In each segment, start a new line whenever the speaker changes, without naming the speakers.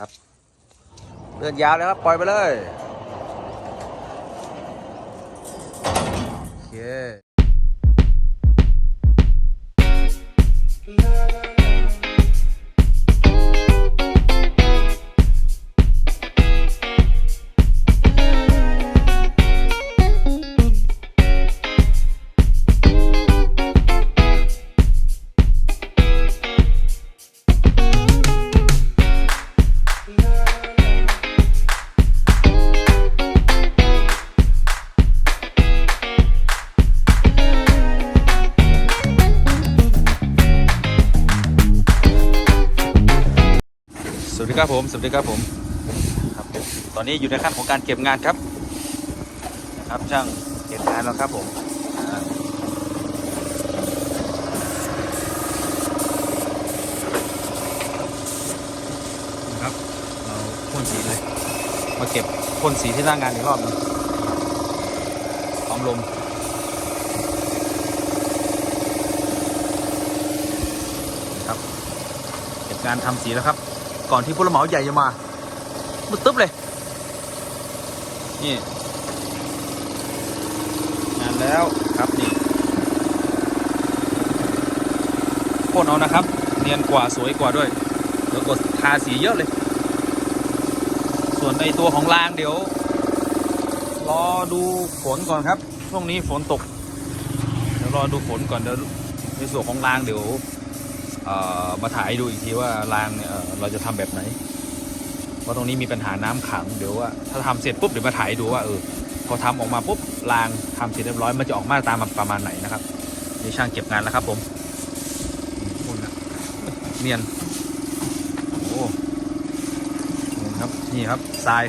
ครับ เลื่อนยาวเลยครับ ปล่อยไปเลย โอเค วัสดีครับผม สวัสดีครับผมครับผมตอนนี้อยู่ในขั้นของการเก็บงานครับนะครับช่างเก็บงานแล้วครับผมอ่านะครับเราพ่นสีเลย มาเก็บพ่นสีที่หน้างานอีกรอบหนึงพร้อมลมนะครับ เก็บงานทำสีแล้วครับ ก่อนที่ผู้รับเหมาใหญ่จะมามืดตึ๊บเลย นี่งานแล้วครับนี่พ่นเอานะครับ เนียนกว่าสวยกว่าด้วยเดี๋ยวกดทาสีเยอะเลย ส่วนในตัวของรางเดี๋ยวรอดูฝนก่อนครับ ช่วงนี้ฝนตก เดี๋ยวรอดูฝนก่อนเดี๋ยวในส่วนของรางเดี๋ยว มาถ่ายดูอีกทีว่ารางเนี่ยเราจะทำแบบไหนว่าตรงนี้มีปัญหาน้ำขังเดี๋ยวว่าถ้าทำเสร็จปุ๊บเดี๋ยวมาถ่ายดูว่าเออพอทำออกมาปุ๊บรางทำเสร็จเรียบร้อยมันจะออกมาตามประมาณไหนนะครับนี่ช่างเก็บงานแล้วครับ ผมนี่นะเนียนโอ้นี่ครับนี่ครับทราย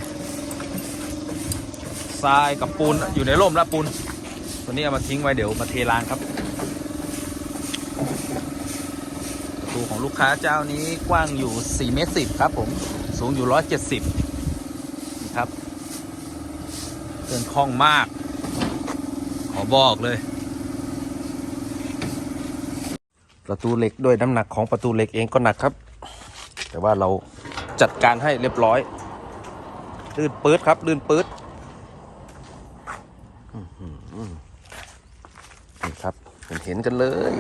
ทรายกับปูนอยู่ในร่มแล้วปูนตัวนี้เอามาทิ้งไว้เดี๋ยวมาเทรางครับ ประตู ของลูกค้าเจ้านี้กว้างอยู่4เมตร10ครับผมสูงอยู่ 170นี่ครับเดินคล่องมาก ขอบอกเลย ประตูเหล็กด้วยน้ำหนักของประตูเหล็กเองก็หนักครับ แต่ว่าเราจัดการให้เรียบร้อยลื่นปื๊ดครับลื่นปื๊ดนี่ครับเห็นเห็นกันเลย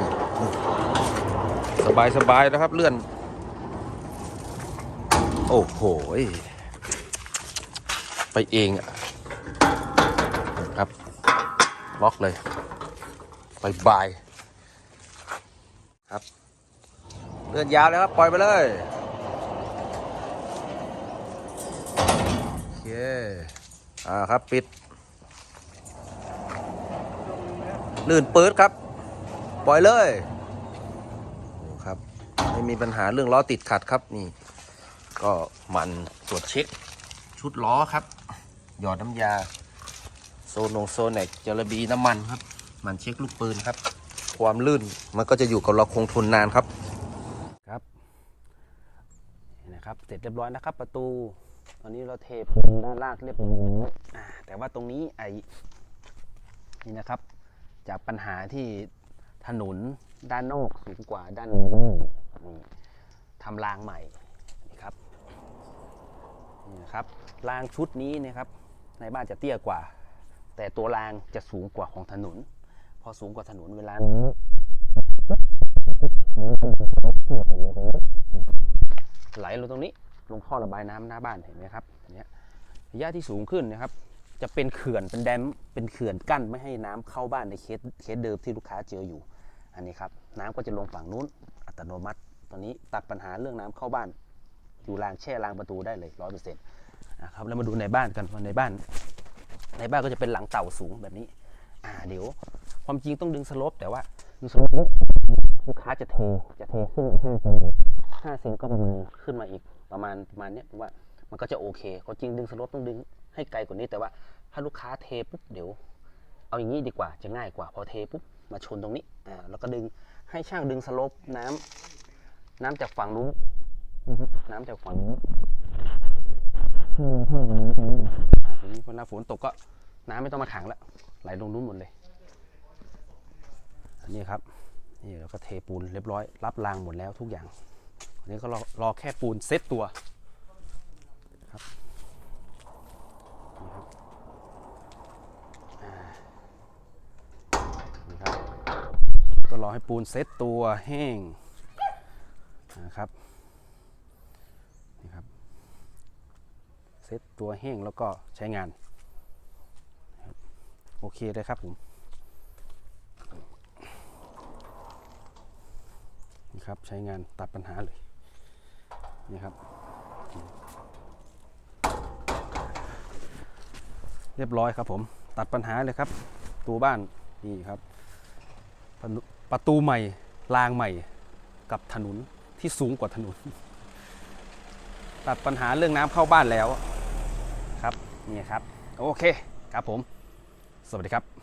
สบายสบายนะครับเลื่อน โอ้โห ไปเองอะครับล็อกเลยไปบายครับ เลื่อนยาวเลยครับ ปล่อยไปเลยโอเคอ่าครับปิด ลื่นเปื๊ดครับ ปล่อยเลย ไม่มีปัญหาเรื่องล้อติดขัดครับนี่ ก็มันตรวจเช็ค ชุดล้อครับ หยอดน้ำยา โซนงโซนแนกจระบีน้ำมันครับ มันเช็คลูกปืนครับ ความลื่นมันก็จะอยู่กับเราคงทนนานครับ
ครับนะครับ เสร็จเรียบร้อยนะครับ ประตู ตอนนี้เราเทปูนด้านล่างเรียบร้อยแต่ว่าตรงนี้ไอ้นี่นะครับ จากปัญหาที่ถนนด้านนอกสูงกว่าด้านใน นี่ทำรางใหม่นี่ครับนี่นะครับรางชุดนี้นะครับในบ้านจะเตี้ยกว่า แต่ตัวรางจะสูงกว่าของถนน พอสูงกว่าถนนเวลาไหลลงตรงนี้ลงท่อระบายน้ำหน้าบ้านเห็นไหมครับอันเนี้ยระยะที่สูงขึ้นนะครับ จะเป็นเขื่อนเป็นแดมเป็นเขื่อนกั้นไม่ให้น้ำเข้าบ้านในเคสเคสเดิมที่ลูกค้าเจออยู่ อันนี้ครับ น้ำก็จะลงฝั่งนู้นอัตโนมัติ ตอนนี้ตัดปัญหาเรื่องน้ำเข้าบ้าน อยู่รางแช่รางประตูได้เลยร้อยเปอร์เซ็นต์นะครับแล้วมาดูในบ้านกันว่าในบ้าน ในบ้านก็จะเป็นหลังเต่าสูงแบบนี้ อ่าเดี๋ยว ความจริงต้องดึงสลปแต่ว่าดึงสลบลูกค้าจะเทจะเทขึ้นห้าเซนห้าเซนก็ประมาณขึ้นมาอีกประมาณประมาณเนี้ยว่ามันก็จะโอเคควาจริงดึงสลปต้องดึงให้ไกลกว่านี้แต่ว่าถ้าลูกค้าเทปุ๊บเดี๋ยวเอาอย่างนี้ดีกว่าจะง่ายกว่าพอเทปุ๊บมาชนตรงนี้อ่าแล้วก็ดึงให้ช่างดึงสลปน้ำ น้ำจากฝั่งนู้นน้ำจากฝั่งนู้นทีนี้พอหน้าฝนตกก็น้ำไม่ต้องมาขังแล้วไหลลงนู้นหมดเลย อันนี้ครับ นี่เราก็เทปูนเรียบร้อย รับรางหมดแล้วทุกอย่างอันนี้ก็รอรอแค่ปูนเซตตัวครับนี่ครับก็รอให้ปูนเซตตัวแห้ง นะครับนี่ครับเซ็ตตัวแห้งแล้วก็ใช้งาน โอเคเลยครับผมนี่ครับใช้งานตัดปัญหาเลยนี่ครับ เรียบร้อยครับผมตัดปัญหาเลยครับตัวบ้านนี่ครับ ประตูใหม่รางใหม่กับถนน ที่สูงกว่าถนน ตัดปัญหาเรื่องน้ำเข้าบ้านแล้วครับนี่ครับ โอเคครับผม สวัสดีครับ